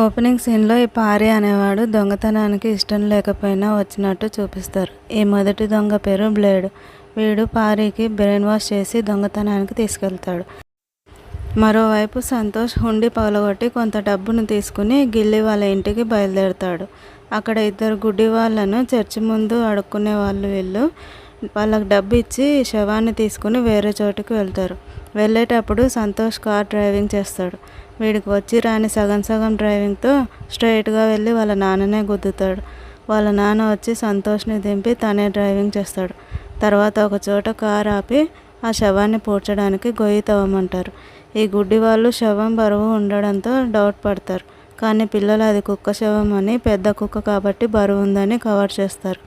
Opening సీన్లో ఈ పారి అనేవాడు దొంగతనానికి ఇష్టం లేకపోయినా వచ్చినట్టు చూపిస్తారు. ఈ మొదటి దొంగ పేరు బ్లేడ్. వీడు పారికి బ్రెయిన్ వాష్ చేసి దొంగతనానికి తీసుకెళ్తాడు. మరోవైపు సంతోష్ హుండీ పగలగొట్టి కొంత డబ్బును తీసుకుని గిల్లి వాళ్ళ ఇంటికి బయలుదేరుతాడు. అక్కడ ఇద్దరు గుడ్డి వాళ్ళను చర్చి ముందు అడుక్కునే వాళ్ళు వీళ్ళు. వాళ్ళకి డబ్బు ఇచ్చి శవాన్ని తీసుకుని వేరే చోటుకి వెళ్తారు. వెళ్ళేటప్పుడు సంతోష్ కార్ డ్రైవింగ్ చేస్తాడు. వీడికి వచ్చి రాని సగం సగం డ్రైవింగ్తో స్ట్రైట్గా వెళ్ళి వాళ్ళ నాన్ననే గుద్దుతాడు. వాళ్ళ నాన్న వచ్చి సంతోష్ని దింపి తనే డ్రైవింగ్ చేస్తాడు. తర్వాత ఒక చోట కార్ ఆపి ఆ శవాన్ని పూడ్చడానికి గొయ్యి తవ్వమంటారు. ఈ గుడ్డి వాళ్ళు శవం బరువు ఉండడంతో డౌట్ పడతారు. కానీ పిల్లలు అది కుక్క శవం అని పెద్ద కుక్క కాబట్టి బరువు ఉందని కవర్ చేస్తారు.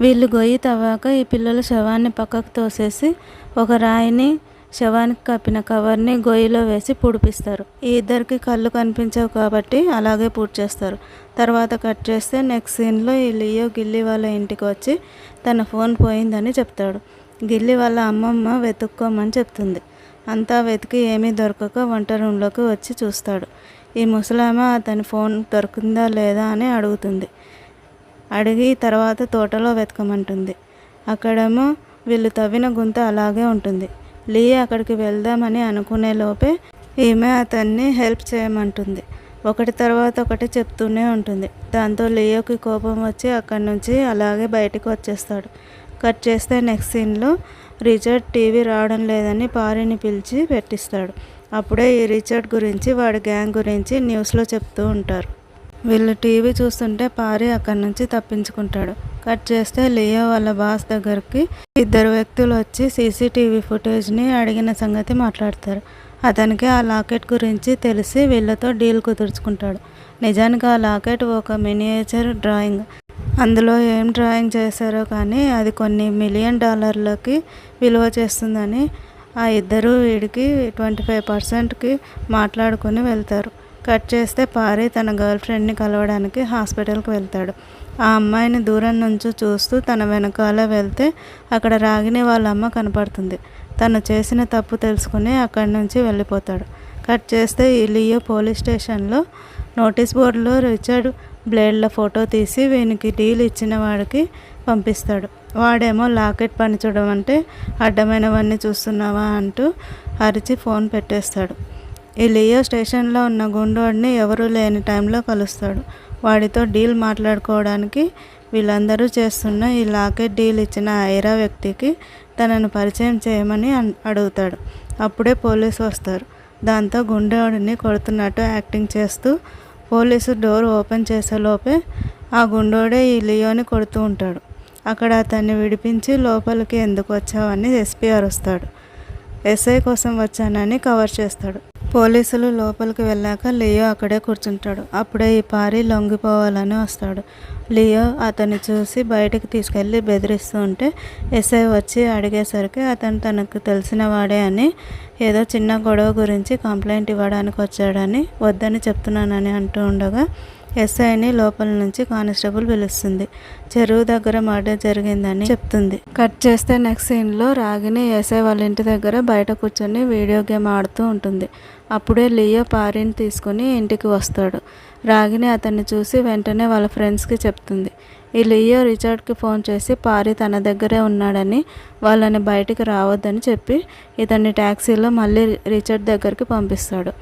వీళ్ళు గొయ్యి తవ్వాక ఈ పిల్లలు శవాన్ని పక్కకు తోసేసి ఒక రాయిని శవానికి కప్పిన కవర్ని గొయ్యిలో వేసి పుడిపిస్తారు. ఈ ఇద్దరికి కళ్ళు కనిపించవు కాబట్టి అలాగే పూడ్చేస్తారు. తర్వాత కట్ చేస్తే నెక్స్ట్ సీన్లో ఈ లియో గిల్లి వాళ్ళ ఇంటికి వచ్చి తన ఫోన్ పోయిందని చెప్తాడు. గిల్లి వాళ్ళ అమ్మమ్మ వెతుక్కోమని చెప్తుంది. అంతా వెతికి ఏమీ దొరకక వంట రూమ్లోకి వచ్చి చూస్తాడు. ఈ ముసలామ అతని ఫోన్ దొరికిందా లేదా అని అడుగుతుంది. అడిగి తర్వాత తోటలో వెతకమంటుంది. అక్కడేమో వీళ్ళు తవ్విన గుంత అలాగే ఉంటుంది. లీ అక్కడికి వెళ్దామని అనుకునే లోపే ఈమె అతన్ని హెల్ప్ చేయమంటుంది. ఒకటి తర్వాత ఒకటి చెప్తూనే ఉంటుంది. దాంతో లియోకి కోపం వచ్చి అక్కడి నుంచి అలాగే బయటకు వచ్చేస్తాడు. కట్ చేస్తే నెక్స్ట్ సీన్లో రిచర్డ్ టీవీ రావడం లేదని పారిని పిలిచి పెట్టిస్తాడు. అప్పుడే ఈ రిచర్డ్ గురించి వాడి గ్యాంగ్ గురించి న్యూస్లో చెప్తూ ఉంటారు. వీళ్ళు టీవీ చూస్తుంటే పారి అక్కడి నుంచి తప్పించుకుంటాడు. కట్ చేస్తే లియో వాళ్ళ బాస్ దగ్గరికి ఇద్దరు వ్యక్తులు వచ్చి సీసీటీవీ ఫుటేజ్ని అడిగిన సంగతి మాట్లాడతారు. అతనికి ఆ లాకెట్ గురించి తెలిసి వీళ్ళతో డీల్ కుదుర్చుకుంటాడు. నిజానికి ఆ లాకెట్ ఒక మినియేచర్ డ్రాయింగ్. అందులో ఏం డ్రాయింగ్ చేశారో కానీ అది కొన్ని మిలియన్ డాలర్లకి విలువ చేస్తుందని ఆ ఇద్దరు వీడికి ట్వంటీ ఫైవ్ పర్సెంట్కి మాట్లాడుకొని వెళ్తారు. కట్ చేస్తే పారి తన గర్ల్ ఫ్రెండ్ని కలవడానికి హాస్పిటల్కి వెళ్తాడు. ఆ అమ్మాయిని దూరం నుంచి చూస్తూ తన వెనకాల వెళ్తే అక్కడ రాగిని వాళ్ళ అమ్మ కనపడుతుంది. తను చేసిన తప్పు తెలుసుకుని అక్కడి నుంచి వెళ్ళిపోతాడు. కట్ చేస్తే ఈ లియో పోలీస్ స్టేషన్లో నోటీస్ బోర్డులో రిచర్డ్ బ్లేడ్ల ఫోటో తీసి వీనికి డీల్ ఇచ్చిన వాడికి పంపిస్తాడు. వాడేమో లాకెట్ పని చూడమంటే అడ్డమైనవన్నీ చూస్తున్నావా అంటూ అరిచి ఫోన్ పెట్టేస్తాడు. ఈ లియో స్టేషన్లో ఉన్న గుండోడిని ఎవరూ లేని టైంలో కలుస్తాడు. వాడితో డీల్ మాట్లాడుకోవడానికి వీళ్ళందరూ చేస్తున్న ఈ లాకెట్ డీల్ ఇచ్చిన ఐరా వ్యక్తికి తనను పరిచయం చేయమని అడుగుతాడు. అప్పుడే పోలీసు వస్తారు. దాంతో గుండోడిని కొడుతున్నట్టు యాక్టింగ్ చేస్తూ పోలీసు డోర్ ఓపెన్ చేసేలోపే ఆ గుండోడే ఈ లియోని కొడుతూ ఉంటాడు. అక్కడ అతన్ని విడిపించి లోపలికి ఎందుకు వచ్చావని ఎస్పీ అరుస్తాడు. ఎస్ఐ కోసం వచ్చానని కవర్ చేస్తాడు. పోలీసులు లోపలికి వెళ్ళాక లియో అక్కడే కూర్చుంటాడు. అప్పుడే ఈ పారి లొంగిపోవాలని వస్తాడు. లియో అతన్ని చూసి బయటకు తీసుకెళ్ళి బెదిరిస్తూ ఉంటే ఎస్ఐ వచ్చి అడిగేసరికి అతను తనకు తెలిసిన వాడే అని ఏదో చిన్న గొడవ గురించి కంప్లైంట్ ఇవ్వడానికి వచ్చాడని వద్దని చెప్తున్నానని అంటూ ఉండగా ఎస్ఐని లోపల నుంచి కానిస్టేబుల్ పిలుస్తుంది. చెరువు దగ్గర మర్డర్ జరిగిందని చెప్తుంది. కట్ చేస్తే నెక్స్ట్ సీన్లో రాగిని ఎస్ఐ వాళ్ళ ఇంటి దగ్గర బయట కూర్చొని వీడియో గేమ్ ఆడుతూ ఉంటుంది. అప్పుడే లియో పారిని తీసుకుని ఇంటికి వస్తాడు. రాగిని అతన్ని చూసి వెంటనే వాళ్ళ ఫ్రెండ్స్కి చెప్తుంది. ఈ లియో రిచర్డ్కి ఫోన్ చేసి పారి తన దగ్గరే ఉన్నాడని వాళ్ళని బయటికి రావద్దని చెప్పి ఇతన్ని ట్యాక్సీలో మళ్ళీ రిచర్డ్ దగ్గరికి పంపిస్తాడు.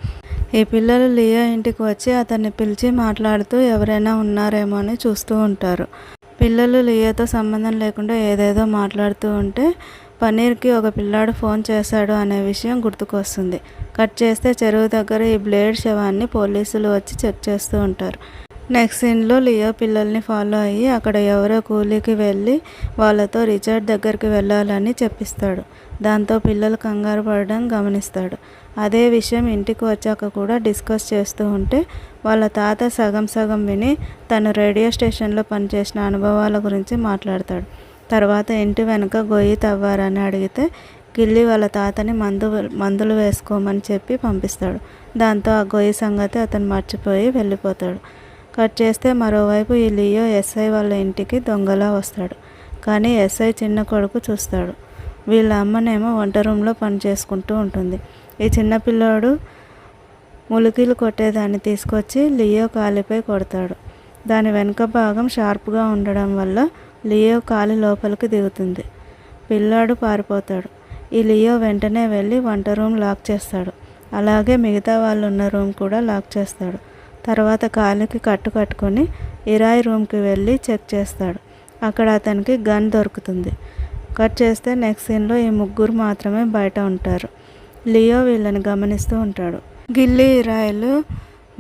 ఈ పిల్లలు లియో ఇంటికి వచ్చి అతన్ని పిలిచి మాట్లాడుతూ ఎవరైనా ఉన్నారేమో అని చూస్తూ ఉంటారు. పిల్లలు లియోతో సంబంధం లేకుండా ఏదేదో మాట్లాడుతూ ఉంటే పన్నీర్కి ఒక పిల్లాడు ఫోన్ చేశాడు అనే విషయం గుర్తుకొస్తుంది. కట్ చేస్తే చెరువు దగ్గర ఈ బ్లేడ్ శవాన్ని పోలీసులు వచ్చి చెక్ చేస్తూ ఉంటారు. నెక్స్ట్ సీన్లో లియో పిల్లల్ని ఫాలో అయ్యి అక్కడ ఎవరో కూలీకి వెళ్ళి వాళ్ళతో రిచర్డ్ దగ్గరికి వెళ్ళాలని చెప్పిస్తాడు. దాంతో పిల్లలు కంగారు పడడం గమనిస్తాడు. అదే విషయం ఇంటికి వచ్చాక కూడా డిస్కస్ చేస్తూ ఉంటే వాళ్ళ తాత సగం సగం విని తను రేడియో స్టేషన్లో పనిచేసిన అనుభవాల గురించి మాట్లాడతాడు. తర్వాత ఇంటి వెనక గొయ్యి తవ్వారని అడిగితే గిల్లి వాళ్ళ తాతని మందు మందులు వేసుకోమని చెప్పి పంపిస్తాడు. దాంతో ఆ గొయ్యి సంగతి అతను మర్చిపోయి వెళ్ళిపోతాడు. కట్ చేస్తే మరోవైపు ఈ లియో ఎస్ఐ వాళ్ళ ఇంటికి దొంగలా వస్తాడు. కానీ ఎస్ఐ చిన్న కొడుకు చూస్తాడు. వీళ్ళ అమ్మనేమో వంట రూమ్లో పని చేసుకుంటూ ఉంటుంది. ఈ చిన్నపిల్లాడు ములికీలు కొట్టేదాన్ని తీసుకొచ్చి లియో కాలిపై కొడతాడు. దాని వెనుక భాగం షార్ప్గా ఉండడం వల్ల లియో కాలి లోపలికి దిగుతుంది. పిల్లాడు పారిపోతాడు. ఈ లియో వెంటనే వెళ్ళి వంట రూమ్ లాక్ చేస్తాడు. అలాగే మిగతా వాళ్ళు ఉన్న రూమ్ కూడా లాక్ చేస్తాడు. తర్వాత కాలికి కట్టు కట్టుకొని ఇరాయ్ రూమ్కి వెళ్ళి చెక్ చేస్తాడు. అక్కడ అతనికి గన్ దొరుకుతుంది. కట్ చేస్తే నెక్స్ట్ సీన్లో ఈ ముగ్గురు మాత్రమే బయట ఉంటారు. లియో వీళ్ళని గమనిస్తూ ఉంటాడు. గిల్లి రాయలు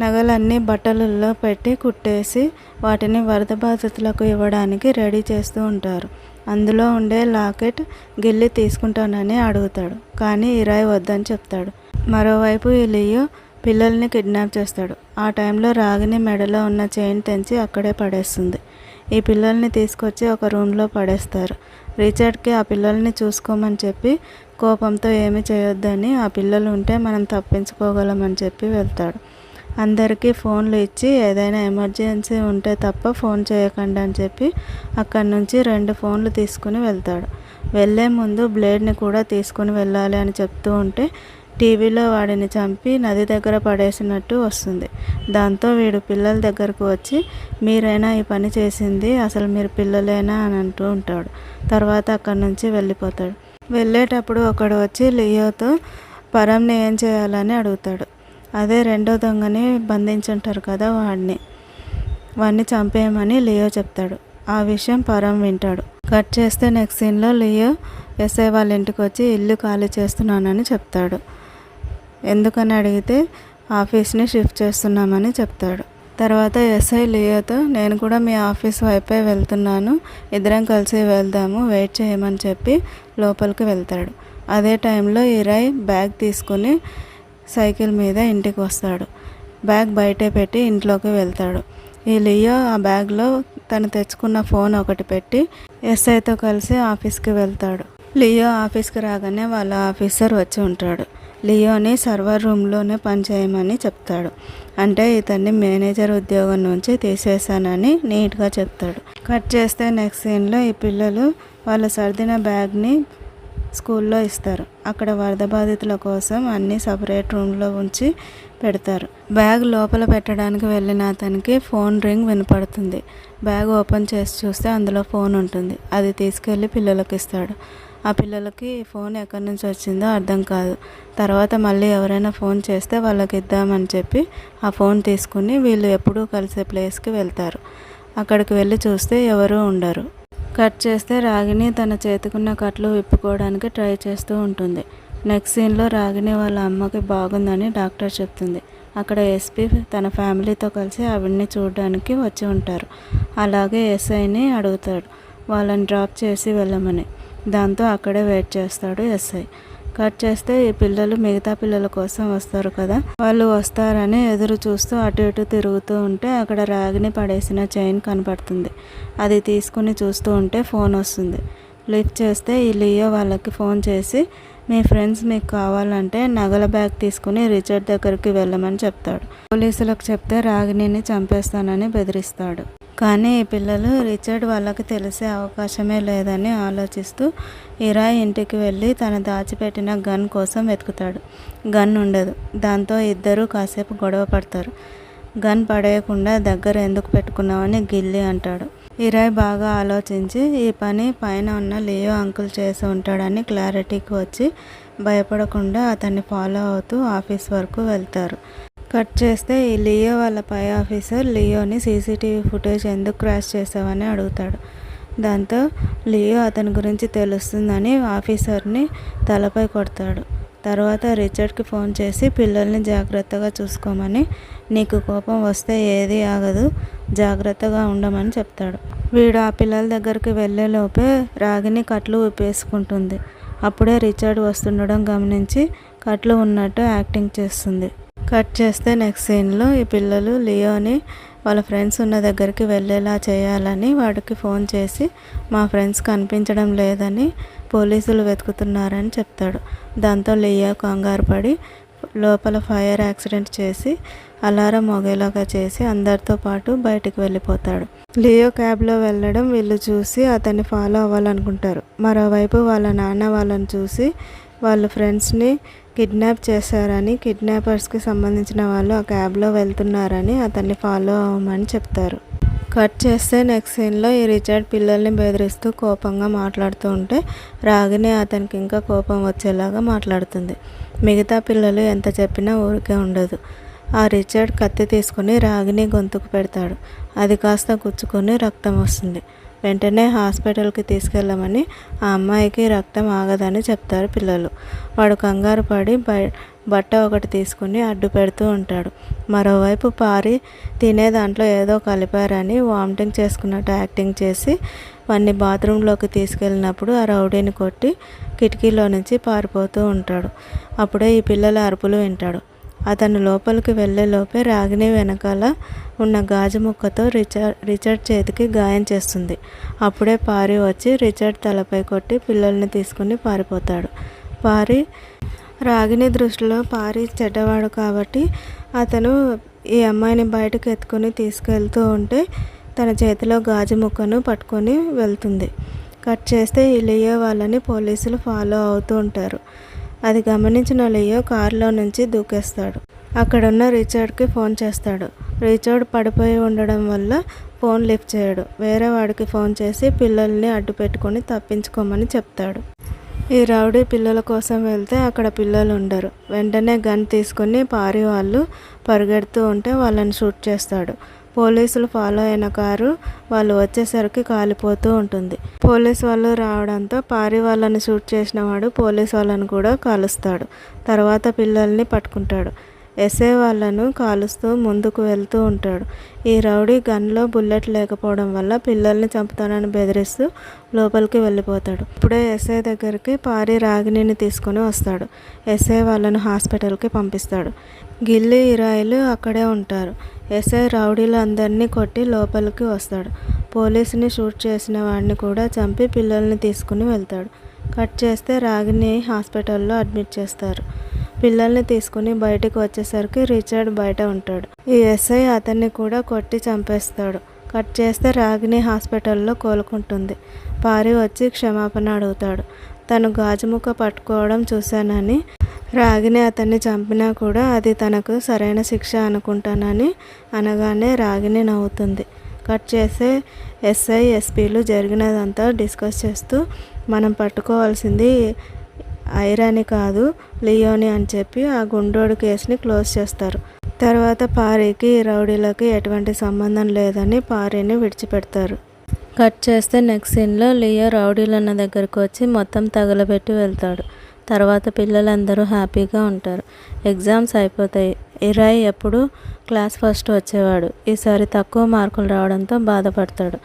నగలన్నీ బట్టలలో పెట్టి కుట్టేసి వాటిని వరద బాధితులకు ఇవ్వడానికి రెడీ చేస్తూ ఉంటారు. అందులో ఉండే లాకెట్ గిల్లి తీసుకుంటానని అడుగుతాడు. కానీ ఇరాయ్ వద్దని చెప్తాడు. మరోవైపు ఈ లియో పిల్లల్ని కిడ్నాప్ చేస్తాడు. ఆ టైంలో రాగిని మెడలో ఉన్న చైన్ తెంచి అక్కడే పడేస్తుంది. ఈ పిల్లల్ని తీసుకొచ్చి ఒక రూమ్లో పడేస్తారు. రీచర్డ్కి ఆ పిల్లల్ని చూసుకోమని చెప్పి కోపంతో ఏమి చేయొద్దని ఆ పిల్లలు ఉంటే మనం తప్పించుకోగలమని చెప్పి వెళ్తాడు. అందరికీ ఫోన్లు ఇచ్చి ఏదైనా ఎమర్జెన్సీ ఉంటే తప్ప ఫోన్ చేయకండి అని చెప్పి అక్కడి నుంచి రెండు ఫోన్లు తీసుకుని వెళ్తాడు. వెళ్ళే ముందు బ్లేడ్ని కూడా తీసుకుని వెళ్ళాలి అని చెప్తూ ఉంటే టీవీలో వాడిని చంపి నది దగ్గర పడేసినట్టు వస్తుంది. దాంతో వీడు పిల్లల దగ్గరకు వచ్చి మీరైనా ఈ పని చేసింది అసలు మీరు పిల్లలేనా? అని అంటూ ఉంటాడు. తర్వాత అక్కడి నుంచి వెళ్ళిపోతాడు. వెళ్ళేటప్పుడు ఒకడు వచ్చి లియోతో పరంని ఏం చేయాలని అడుగుతాడు. అదే రెండో దొంగని బంధించుంటారు కదా వాడిని. వాడిని చంపేయమని లియో చెప్తాడు. ఆ విషయం పరం వింటాడు. కట్ చేస్తే నెక్స్ట్ సీన్లో లియో ఎస్ఐ వాళ్ళ ఇంటికి వచ్చి ఇల్లు ఖాళీ చేస్తున్నానని చెప్తాడు. ఎందుకని అడిగితే ఆఫీస్ని షిఫ్ట్ చేస్తున్నామని చెప్తాడు. తర్వాత ఎస్ఐ లియోతో నేను కూడా మీ ఆఫీస్ వైపే వెళ్తున్నాను. ఇద్దరం కలిసి వెళ్దాము వెయిట్ చేయమని చెప్పి లోపలికి వెళ్తాడు. అదే టైంలో ఇరాయ్ బ్యాగ్ తీసుకుని సైకిల్ మీద ఇంటికి వస్తాడు. బ్యాగ్ బయటే పెట్టి ఇంట్లోకి వెళ్తాడు. ఈ లియో ఆ బ్యాగ్లో తను తెచ్చుకున్న ఫోన్ ఒకటి పెట్టి ఎస్ఐతో కలిసి ఆఫీస్కి వెళ్తాడు. లియో ఆఫీస్కి రాగానే వాళ్ళ ఆఫీసర్ వచ్చి ఉంటాడు. లియోని సర్వర్ రూమ్లోనే పనిచేయమని చెప్తాడు. అంటే ఇతన్ని మేనేజర్ ఉద్యోగం నుంచి తీసేశానని నీట్గా చెప్తాడు. కట్ చేస్తే నెక్స్ట్ సీన్లో ఈ పిల్లలు వాళ్ళ సర్దిన బ్యాగ్ని స్కూల్లో ఇస్తారు. అక్కడ వరద బాధితుల కోసం అన్ని సపరేట్ రూమ్లో ఉంచి పెడతారు. బ్యాగ్ లోపల పెట్టడానికి వెళ్ళిన అతనికి ఫోన్ రింగ్ వినపడుతుంది. బ్యాగ్ ఓపెన్ చేసి చూస్తే అందులో ఫోన్ ఉంటుంది. అది తీసుకెళ్ళి పిల్లలకి ఇస్తాడు. ఆ పిల్లలకి ఫోన్ ఎక్కడి నుంచి వచ్చిందో అర్థం కాదు. తర్వాత మళ్ళీ ఎవరైనా ఫోన్ చేస్తే వాళ్ళకి ఇద్దామని చెప్పి ఆ ఫోన్ తీసుకుని వీళ్ళు ఎప్పుడూ కలిసే ప్లేస్కి వెళ్తారు. అక్కడికి వెళ్ళి చూస్తే ఎవరూ ఉండరు. కట్ చేస్తే రాగిణి తన చేతికున్న కట్లు విప్పుకోవడానికి ట్రై చేస్తూ ఉంటుంది. నెక్స్ట్ సీన్లో రాగిణి వాళ్ళ అమ్మకి బాగుందని డాక్టర్ చెప్తుంది. అక్కడ ఎస్పీ తన ఫ్యామిలీతో కలిసి ఆవిడ్ని చూడడానికి వచ్చి ఉంటారు. అలాగే ఎస్ఐని అడుగుతాడు. వాళ్ళని డ్రాప్ చేసి వెళ్ళమని. దాంతో అక్కడే వెయిట్ చేస్తాడు ఎస్ఐ. కట్ చేస్తే ఈ పిల్లలు మిగతా పిల్లల కోసం వస్తారు కదా? వాళ్ళు వస్తారని ఎదురు చూస్తూ అటు ఇటు తిరుగుతూ ఉంటే అక్కడ రాగిని పడేసిన చైన్ కనపడుతుంది. అది తీసుకుని చూస్తూ ఉంటే ఫోన్ వస్తుంది. లిఫ్ట్ చేస్తే ఈ లియో వాళ్ళకి ఫోన్ చేసి మీ ఫ్రెండ్స్ మీకు కావాలంటే నగల బ్యాగ్ తీసుకుని రిచర్డ్ దగ్గరికి వెళ్ళమని చెప్తాడు. పోలీసులకు చెప్తే రాగిణిని చంపేస్తానని బెదిరిస్తాడు. కానీ ఈ పిల్లలు రిచర్డ్ వాళ్ళకి తెలిసే అవకాశమే లేదని ఆలోచిస్తూ ఇరా ఇంటికి వెళ్ళి తన దాచిపెట్టిన గన్ కోసం వెతుకుతాడు. గన్ ఉండదు. దాంతో ఇద్దరూ కాసేపు గొడవ పడతారు. గన్ పడేయకుండా దగ్గర ఎందుకు పెట్టుకున్నావని గిల్లి అంటాడు. ఇరాయ్ బాగా ఆలోచించి ఈ పని పైన ఉన్న లియో అంకుల్ చేసి ఉంటాడని క్లారిటీకి వచ్చి భయపడకుండా అతన్ని ఫాలో అవుతూ ఆఫీస్ వరకు వెళ్తారు. కట్ చేస్తే ఈ లియో వాళ్ళ పై ఆఫీసర్ లియోని సీసీటీవీ ఫుటేజ్ ఎందుకు క్రాష్ చేసావని అడుగుతాడు. దాంతో లియో అతని గురించి తెలుస్తుందని ఆఫీసర్ని తలపై కొడతాడు. తర్వాత రిచర్డ్కి ఫోన్ చేసి పిల్లల్ని జాగ్రత్తగా చూసుకోమని నీకు కోపం వస్తే ఏది ఆగదు జాగ్రత్తగా ఉండమని చెప్తాడు. వీడు ఆ పిల్లల దగ్గరికి వెళ్ళేలోపే రాగిని కట్లు విప్పేసుకుంటుంది. అప్పుడే రిచర్డ్ వస్తుండడం గమనించి కట్లు ఉన్నట్టు యాక్టింగ్ చేస్తుంది. కట్ చేస్తే నెక్స్ట్ సీన్లో ఈ పిల్లలు లియోని వాళ్ళ ఫ్రెండ్స్ ఉన్న దగ్గరికి వెళ్ళేలా చేయాలని వాడికి ఫోన్ చేసి మా ఫ్రెండ్స్ కనిపించడం లేదని పోలీసులు వెతుకుతున్నారని చెప్తాడు. దాంతో లియో కంగారు పడి లోపల ఫైర్ యాక్సిడెంట్ చేసి అలారం మోగేలాగా చేసి అందరితో పాటు బయటికి వెళ్ళిపోతాడు. లియో క్యాబ్లో వెళ్ళడం వీళ్ళు చూసి అతన్ని ఫాలో అవ్వాలనుకుంటారు. మరోవైపు వాళ్ళ నాన్న వాళ్ళని చూసి వాళ్ళ ఫ్రెండ్స్ని కిడ్నాప్ చేశారని కిడ్నాపర్స్కి సంబంధించిన వాళ్ళు ఆ క్యాబ్లో వెళ్తున్నారని అతన్ని ఫాలో అవ్వమని చెప్తారు. కట్ చేస్తే నెక్స్ట్ సీన్లో ఈ రిచర్డ్ పిల్లల్ని బెదిరిస్తూ కోపంగా మాట్లాడుతూ ఉంటే రాగిని అతనికి ఇంకా కోపం వచ్చేలాగా మాట్లాడుతుంది. మిగతా పిల్లలు ఎంత చెప్పినా ఊరికే ఉండదు. ఆ రిచర్డ్ కత్తి తీసుకుని రాగిని గొంతుకు పెడతాడు. అది కాస్త గుచ్చుకొని రక్తం వస్తుంది. వెంటనే హాస్పిటల్కి తీసుకెళ్ళమని ఆ అమ్మాయికి రక్తం ఆగదని చెప్తారు పిల్లలు. వాడు కంగారు పడి బట్ట ఒకటి తీసుకుని అడ్డు పెడుతూ ఉంటాడు. మరోవైపు పారి తినే దాంట్లో ఏదో కలిపారని వామిటింగ్ చేసుకున్నట్టు యాక్టింగ్ చేసి వాడిని బాత్రూంలోకి తీసుకెళ్ళినప్పుడు ఆ రౌడీని కొట్టి కిటికీలో నుంచి పారిపోతూ ఉంటాడు. అప్పుడే ఈ పిల్లల అరుపులు వింటాడు. అతను లోపలికి వెళ్ళేలోపే రాగిని వెనకాల ఉన్న గాజు ముక్కతో రిచర్డ్ రిచర్డ్ చేతికి గాయం చేస్తుంది. అప్పుడే పారి వచ్చి రిచర్డ్ తలపై కొట్టి పిల్లల్ని తీసుకుని పారిపోతాడు. పారి రాగిని దృష్టిలో పారి చెడ్డవాడు కాబట్టి అతను ఈ అమ్మాయిని బయటకు ఎత్తుకొని తీసుకెళ్తూ ఉంటే తన చేతిలో గాజు ముక్కను పట్టుకొని వెళ్తుంది. కట్ చేస్తే ఇలియో వాళ్ళని పోలీసులు ఫాలో అవుతూ ఉంటారు. అది గమనించిన లియో కారులో నుంచి దూకేస్తాడు. అక్కడున్న రిచర్డ్కి ఫోన్ చేస్తాడు. రిచర్డ్ పడిపోయి ఉండడం వల్ల ఫోన్ లిఫ్ట్ చేయడు. వేరే వాడికి ఫోన్ చేసి పిల్లల్ని అడ్డు పెట్టుకొని తప్పించుకోమని చెప్తాడు. ఈ రౌడీ పిల్లల కోసం వెళ్తే అక్కడ పిల్లలు ఉండరు. వెంటనే గన్ తీసుకుని పారి వాళ్ళు పరిగెడుతూ ఉంటే వాళ్ళని షూట్ చేస్తాడు. పోలీసులు ఫాలో అయిన కారు వాళ్ళు వచ్చేసరికి కాలిపోతూ ఉంటుంది. పోలీస్ వాళ్ళు రావడంతో పారి వాళ్ళని షూట్ చేసిన వాడు పోలీస్ వాళ్ళని కూడా కాలుస్తాడు. తర్వాత పిల్లల్ని పట్టుకుంటాడు. ఎస్ఏ వాళ్ళను కాలుస్తూ ముందుకు వెళ్తూ ఉంటాడు. ఈ రౌడీ గన్లో బుల్లెట్ లేకపోవడం వల్ల పిల్లల్ని చంపుతానని బెదిరిస్తూ లోపలికి వెళ్ళిపోతాడు. ఇప్పుడే ఎస్ఐ దగ్గరికి పారి రాగిణిని తీసుకుని వస్తాడు. ఎస్ఐ వాళ్ళను హాస్పిటల్కి పంపిస్తాడు. గిల్లి ఇరాయిలు అక్కడే ఉంటారు. ఎస్ఐ రౌడీలు అందరినీ కొట్టి లోపలికి వస్తాడు. పోలీసుని షూట్ చేసిన వాడిని కూడా చంపి పిల్లల్ని తీసుకుని వెళ్తాడు. కట్ చేస్తే రాగిని హాస్పిటల్లో అడ్మిట్ చేస్తారు. పిల్లల్ని తీసుకుని బయటకు వచ్చేసరికి రిచర్డ్ బయట ఉంటాడు. ఈ ఎస్ఐ అతన్ని కూడా కొట్టి చంపేస్తాడు. కట్ చేస్తే రాగిని హాస్పిటల్లో కోలుకుంటుంది. పారి వచ్చి క్షమాపణ అడుగుతాడు. తను గాజుముక్క పట్టుకోవడం చూశానని రాగిని అతన్ని చంపినా కూడా అది తనకు సరైన శిక్ష అనుకుంటానని అనగానే రాగిని నవ్వుతుంది. కట్ చేస్తే ఎస్ఐ ఎస్పీలు జరిగినదంతా డిస్కస్ చేస్తూ మనం పట్టుకోవాల్సింది ఐరాని కాదు లియోని అని చెప్పి ఆ గుండోడు కేసుని క్లోజ్ చేస్తారు. తర్వాత పారీకి రౌడీలకి ఎటువంటి సంబంధం లేదని పారీని విడిచిపెడతారు. కట్ చేస్తే నెక్స్ట్ సీన్లో లియో రౌడీలన్న దగ్గరకు వచ్చి మొత్తం తగలబెట్టి వెళ్తాడు. తర్వాత పిల్లలందరూ హ్యాపీగా ఉంటారు. ఎగ్జామ్స్ అయిపోతాయి. ఇరాయి ఎప్పుడు క్లాస్ ఫస్ట్ వచ్చేవాడు. ఈసారి తక్కువ మార్కులు రావడంతో బాధపడతాడు.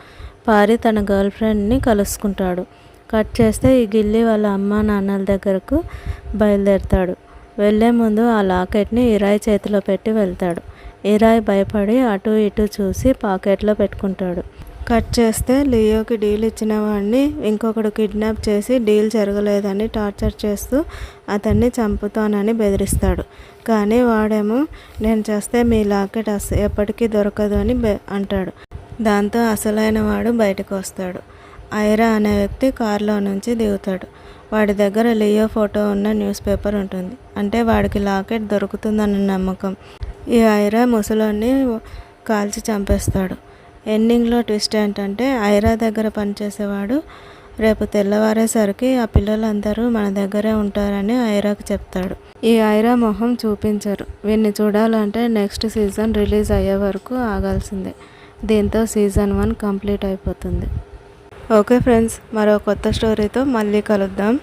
పారి తన గర్ల్ ఫ్రెండ్ని కలుసుకుంటాడు. కట్ చేస్తే ఈ గిల్లి వాళ్ళ అమ్మ నాన్నల దగ్గరకు బయలుదేరుతాడు. వెళ్ళే ముందు ఆ లాకెట్ని ఇరాయి చేతిలో పెట్టి వెళ్తాడు. ఇరాయ్ భయపడి అటు ఇటు చూసి పాకెట్లో పెట్టుకుంటాడు. కట్ చేస్తే లియోకి డీల్ ఇచ్చిన వాడిని ఇంకొకడు కిడ్నాప్ చేసి డీల్ జరగలేదని టార్చర్ చేస్తూ అతన్ని చంపుతానని బెదిరిస్తాడు. కానీ వాడేమో నేను చేస్తే మీ లాకెట్ అస ఎప్పటికీ దొరకదు అని అంటాడు. దాంతో అసలైన వాడు బయటకు వస్తాడు. ఐరా అనే వ్యక్తి కారులో నుంచి దిగుతాడు. వాడి దగ్గర లియో ఫోటో ఉన్న న్యూస్ పేపర్ ఉంటుంది. అంటే వాడికి లాకెట్ దొరుకుతుందన్న నమ్మకం. ఈ ఐరా ముసలోని కాల్చి చంపేస్తాడు. ఎండింగ్లో ట్విస్ట్ ఏంటంటే ఐరా దగ్గర పనిచేసేవాడు రేపు తెల్లవారేసరికి ఆ పిల్లలందరూ మన దగ్గరే ఉంటారని ఐరాకు చెప్తాడు. ఈ ఐరా మొహం చూపించరు. వీన్ని చూడాలంటే నెక్స్ట్ సీజన్ రిలీజ్ అయ్యే వరకు ఆగాల్సిందే. దీంతో సీజన్ వన్ కంప్లీట్ అయిపోతుంది. ఓకే ఫ్రెండ్స్ మరో కొత్త స్టోరీతో మళ్ళీ కలుద్దాం